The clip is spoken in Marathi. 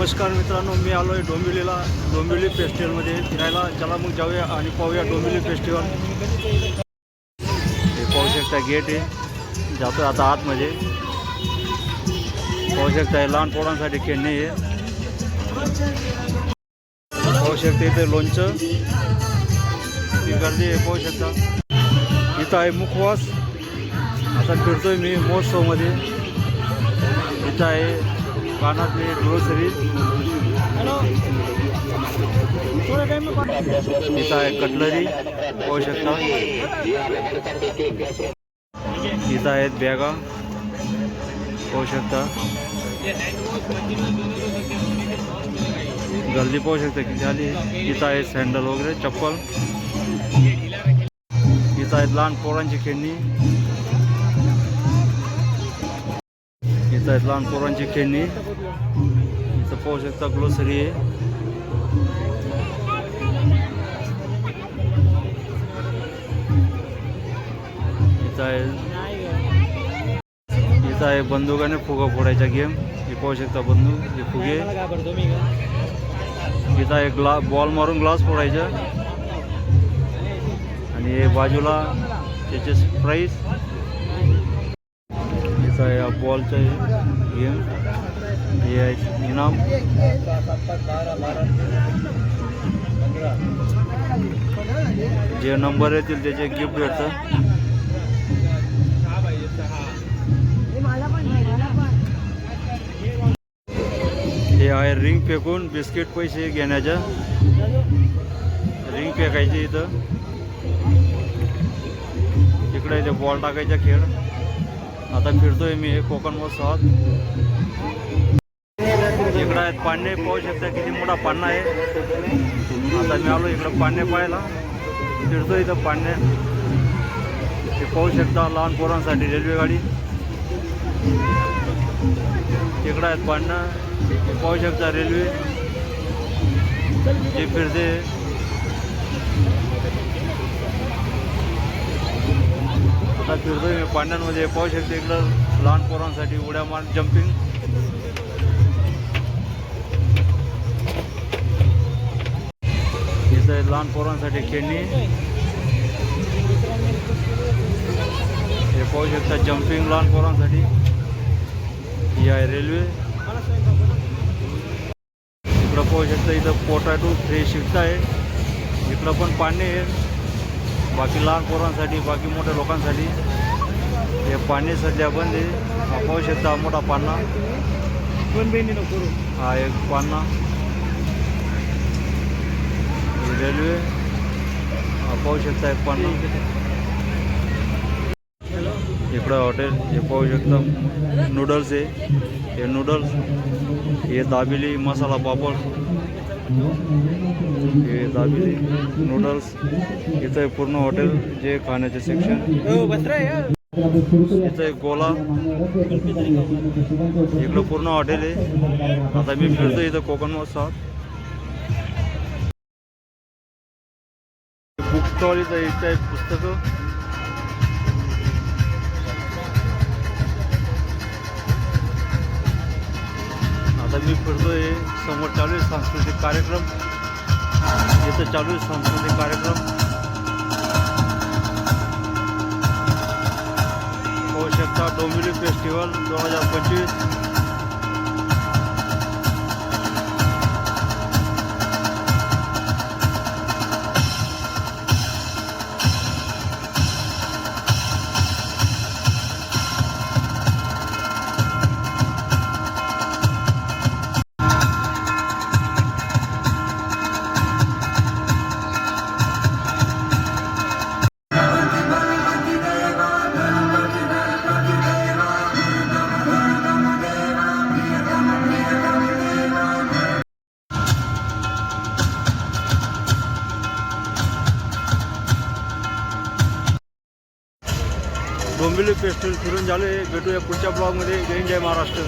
नमस्कार मित्रांनो मी आलो आहे डोंबिवलीला. डोंबिवली फेस्टिवलमध्ये फिरायला. चला मग जाऊया आणि पाहूया डोंबिवली फेस्टिवल. हे पाहू शकता गेट आहे. जातो आता आतमध्ये. पाहू शकता हे लहान पोरांसाठी खेळणे आहे. पाहू शकता इथे लोणचं. ती गर्दी आहे पाहू शकता. इथं आहे मुखवास. आता फिरतोय मी महोत्सवमध्ये. इथं आहे कानातली ग्रोसरी इथं आहे कटलरी पाहू शकता. इथं आहेत बॅगा पाहू शकता. गर्दी पाहू शकता किती आली. इथं आहे सँडल वगैरे चप्पल. इथं आहेत लहान पोरांची खेळणी. इथं आहेत लहान पोरांची खेळणी. इथं पाहू शकता ग्लोसरी आहे. इथं आहे. इथं आहे बंदुकाने फुगा फोडायचा गेम. हे पाहू शकता बंदूक हे फुगे. इथं आहे ग्ला बॉल मारून ग्लास फोडायचा. आणि हे बाजूला त्याचे प्राईस इथं आहे बॉलचं गेम हे आहे इनाम. जे नंबर येतील त्याचे गिफ्ट भेटतं. हे आहे रिंग फेकून बिस्किट पैसे घेण्याच्या रिंग फेकायची इथं. इकडे इथे बॉल टाकायचा खेळ. आता फिरतोय मी हे कोकण महोत्सवात. इकडं आहेत पाण्याने पाहू शकता किती मोठा पान्ना आहे. आता मी आलो इकडं पाण्या पाहायला. फिरतो इथं पाण्या. ते पाहू शकता लहान पोरांसाठी रेल्वे गाडी. तिकडं आहेत पाण्या. पाहू शकता रेल्वे. जे फिरते दुर्दैव मी पाण्यामध्ये पाहू शकते इकडं लहान पोरांसाठी उड्या मार जम्पिंग इथं लहान पोरांसाठी खेळणी. हे पाहू शकता जम्पिंग लहान पोरांसाठी. ही आहे रेल्वे इकडं पाहू शकता इथं पोटॅटो फ्री शिफ्ट आहे इकडं पण पाणी आहे बाकी लहान पोरांसाठी बाकी मोठ्या लोकांसाठी हे पाणी सध्या बंद आहे. पाहू शकता मोठा करू. हा एक पान्ना. ही रेल्वे. हा पाहू शकता एक पान्ना. इकडं हॉटेल हे पाहू शकता नूडल्स आहे. हे नूडल्स हे दाबिली मसाला पापड. हे दाबिली नूडल्स इथं पूर्ण हॉटेल जे खाण्याचे सेक्शन हो बसरा इथं एक गोला. इकडं पूर्ण हॉटेल आहे. आता मी फिरतो इथं कोकण महोत्सवात. बुक स्टॉल इथं इथं आहेत पुस्तकं. आता मी आहे समोर चालू आहे सांस्कृतिक कार्यक्रम. इथं चालू आहे सांस्कृतिक कार्यक्रम. आवश्यकता शकता डोंबिवली फेस्टिवल दोन हजार पंचवीस. डोंबिवली फेस्टिवल फिरून झाले. भेटूया पुढच्या ब्लॉगमध्ये जय जय महाराष्ट्र.